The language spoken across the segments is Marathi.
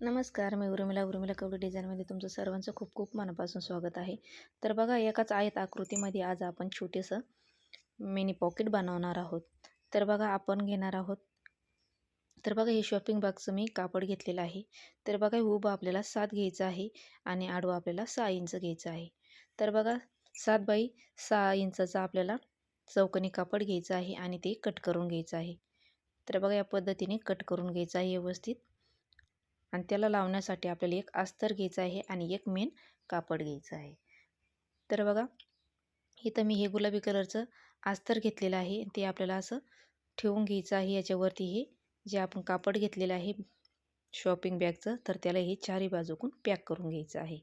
नमस्कार मी उर्मिला. उर्मिला कवडी डिझाईनमध्ये तुमचं सर्वांचं खूप खूप मनापासून स्वागत आहे. तर बघा एकाच आयत आकृतीमध्ये आज आपण छोटेसं मिनी पॉकेट बनवणार आहोत. तर बघा आपण घेणार आहोत. तर बघा हे शॉपिंग बॅगचं मी कापड घेतलेलं आहे. तर बघा हे उभं आपल्याला सात घ्यायचं आहे आणि आडवं आपल्याला सहा इंच घ्यायचं आहे. तर बघा सात बाई सहा इंचाचा आपल्याला चौकनी कापड घ्यायचं आहे आणि ते कट करून घ्यायचं आहे. तर बघा या पद्धतीने कट करून घ्यायचं आहे व्यवस्थित. आणि त्याला लावण्यासाठी आपल्याला एक अस्तर घ्यायचं आहे आणि एक मेन कापड घ्यायचं आहे. तर बघा इथं मी हे गुलाबी कलरचं अस्तर घेतलेलं आहे. ते आपल्याला असं ठेवून घ्यायचं आहे. याच्यावरती हे जे आपण कापड घेतलेलं आहे शॉपिंग बॅगचं तर त्याला हे चारी बाजूकून पॅक करून घ्यायचं आहे.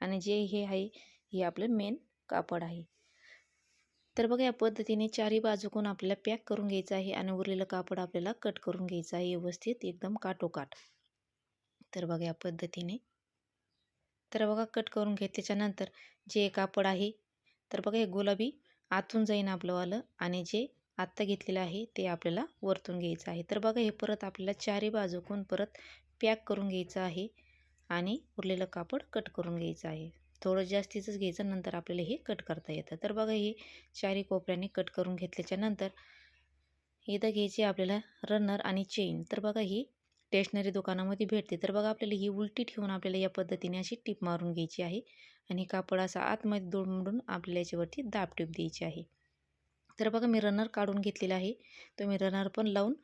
आणि जे हे आहे हे आपलं मेन कापड आहे. तर बघा या पद्धतीने चारी बाजूकून आपल्याला पॅक करून घ्यायचं आहे आणि उरलेलं कापड आपल्याला कट करून घ्यायचं आहे. व्यवस्थित एकदम काटोकाट. तर बघा या पद्धतीने. तर बघा कट करून घे त्याच्यानंतर जे कापड आहे तर बघा हे गुलाबी आतून जाईन आपलंवालं आणि जे आत्ता घेतलेलं आहे ते आपल्याला वरतून घ्यायचं आहे. तर बघा हे परत आपल्याला चारी बाजूकून परत पॅक करून घ्यायचं आहे आणि उरलेलं कापड कट करून घ्यायचं आहे. थोडं जास्तीचंच घ्यायचं नंतर आपल्याला हे कट करता येतं. तर बघा हे चारी कोपऱ्याने कट करून घेतल्याच्यानंतर इथं घ्यायची आपल्याला रनर आणि चेन. तर बघा ही स्टेशनरी दुकानामध्ये भेटते. तर बघा आपल्याला ही उलटी ठेवून आपल्याला या पद्धतीने अशी टीप मारून घ्यायची आहे. आणि कापड असा आतमध्ये दोडमडून आपल्याला याच्यावरती दाब टीप द्यायची आहे. तर बघा मी रनर काढून घेतलेला आहे. तुम्ही रनर पण लावून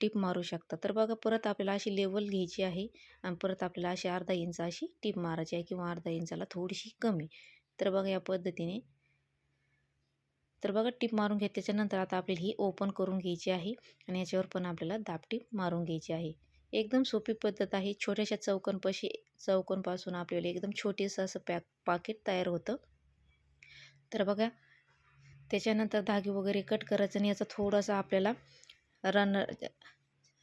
टीप मारू शकता. तर बघा परत आपल्याला अशी लेवल घ्यायची आहे. आणि परत आपल्याला अशी अर्धा इंच अशी टीप मारायची आहे किंवा अर्धा इंचाला थोडीशी कमी. तर बघा या पद्धतीने. तर बघा टीप मारून घेतल्याच्यानंतर आता आपल्याला ही ओपन करून घ्यायची आहे. आणि याच्यावर पण आपल्याला दाबटीप मारून घ्यायची आहे. एकदम सोपी पद्धत आहे. छोट्याशा चौकनपाशी चौकनपासून आपल्याला एकदम छोटेसं असं पॅक पाकिट तयार होतं. तर बघा त्याच्यानंतर धागे वगैरे कट करायचं आणि याचा थोडासा आपल्याला रन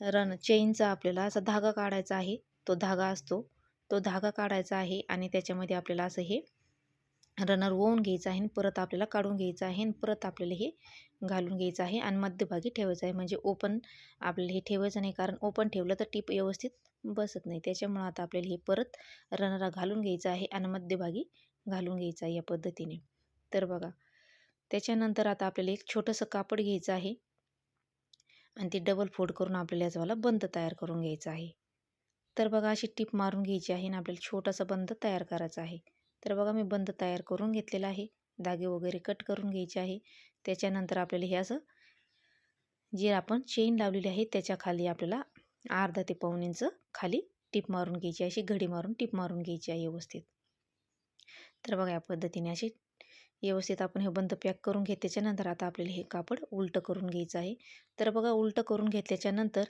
रन चेनचा आपल्याला असा धागा काढायचा आहे. तो धागा असतो. तो धागा काढायचा आहे आणि त्याच्यामध्ये आपल्याला असं हे रनर ओवून घ्यायचं आहे आणि परत आपल्याला काढून घ्यायचं आहे आणि परत आपल्याला हे घालून घ्यायचं आहे आणि मध्यभागी ठेवायचं आहे. म्हणजे ओपन आपल्याला हे ठेवायचं नाही कारण ओपन ठेवलं तर टीप व्यवस्थित बसत नाही. त्याच्यामुळं आता आपल्याला हे परत रनरा घालून घ्यायचं आहे आणि मध्यभागी घालून घ्यायचं आहे या पद्धतीने. तर बघा त्याच्यानंतर आता आपल्याला एक छोटंसं कापड घ्यायचं आहे आणि ते डबल फोल्ड करून आपल्याला याचवाला बंद तयार करून घ्यायचा आहे. तर बघा अशी टीप मारून घ्यायची आहे आणि आपल्याला छोटासा बंद तयार करायचा आहे. तर बघा मी बंद तयार करून घेतलेला आहे. धागे वगैरे कट करून घ्यायचे आहे. त्याच्यानंतर आपल्याला हे असं जे आपण चेन लावलेली आहे त्याच्याखाली आपल्याला अर्धा ते पाऊन इंच खाली टिप मारून घ्यायची अशी घडी मारून टिप मारून घ्यायची आहे व्यवस्थित. तर बघा या पद्धतीने अशी व्यवस्थित आपण हे बंद पॅक करून घेत त्याच्यानंतर आता आपल्याला हे कापड उलटं करून घ्यायचं आहे. तर बघा उलटं करून घेतल्याच्यानंतर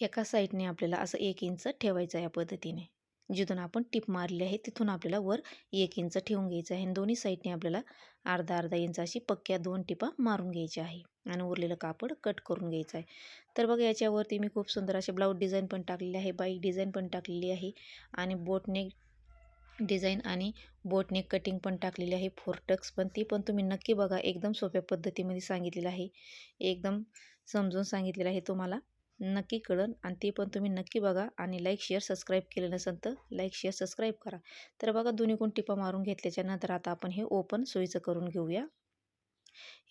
एका साईडने आपल्याला असं एक इंच ठेवायचं या पद्धतीने. जिथून आपण टिप मारली आहे तिथून आपल्याला वर एक इंच ठेवून घ्यायचं आहे. आणि दोन्ही साईडने आपल्याला अर्धा अर्धा इंच अशी पक्क्या दोन टिपा मारून घ्यायच्या आहे. आणि उरलेलं कापड कट करून घ्यायचं आहे. तर बघा याच्यावरती मी खूप सुंदर असे ब्लाऊज डिझाईन पण टाकलेली आहे बाईक डिझाईन पण टाकलेली आहे. आणि बोटनेक डिझाईन आणि बोटनेक कटिंग पण टाकलेली आहे फोरटक्स पण. ती पण तुम्ही नक्की बघा एकदम सोप्या पद्धतीमध्ये सांगितलेलं आहे. एकदम समजून सांगितलेलं आहे तुम्हाला. नक्की कळन आणि ते पण तुम्ही नक्की बघा आणि लाईक शेअर सबस्क्राईब केलं नसेल तर लाईक शेअर सबस्क्राईब करा. तर बघा दोन्ही कोण टिपा मारून घेतल्याच्यानंतर आता आपण हे ओपन सोयीचं करून घेऊया.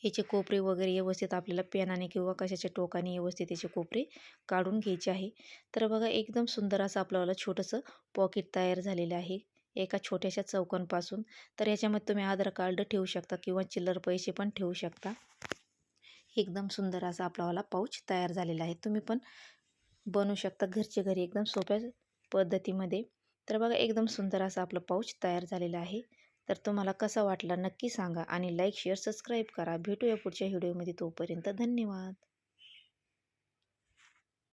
ह्याचे कोपरे वगैरे व्यवस्थित आपल्याला पेनाने किंवा कशाच्या टोकाने व्यवस्थित याचे कोपरे काढून घ्यायचे आहे. तर बघा एकदम सुंदर असं आपल्याला छोटंसं पॉकेट तयार झालेलं आहे. एका छोट्याशा चौकांपासून तर याच्यामध्ये तुम्ही आधार कार्ड ठेवू शकता किंवा चिल्लर पैसे पण ठेवू शकता. एकदम सुंदर असा आपलावाला पाऊच तयार झालेला आहे. तुम्ही पण बनवू शकता घरच्या घरी एकदम सोप्या पद्धतीमध्ये. तर बघा एकदम सुंदर असा आपलं पाऊच तयार झालेला आहे. तर तुम्हाला कसा वाटला नक्की सांगा आणि लाईक शेअर सबस्क्राईब करा. भेटूया पुढच्या व्हिडिओमध्ये तोपर्यंत धन्यवाद.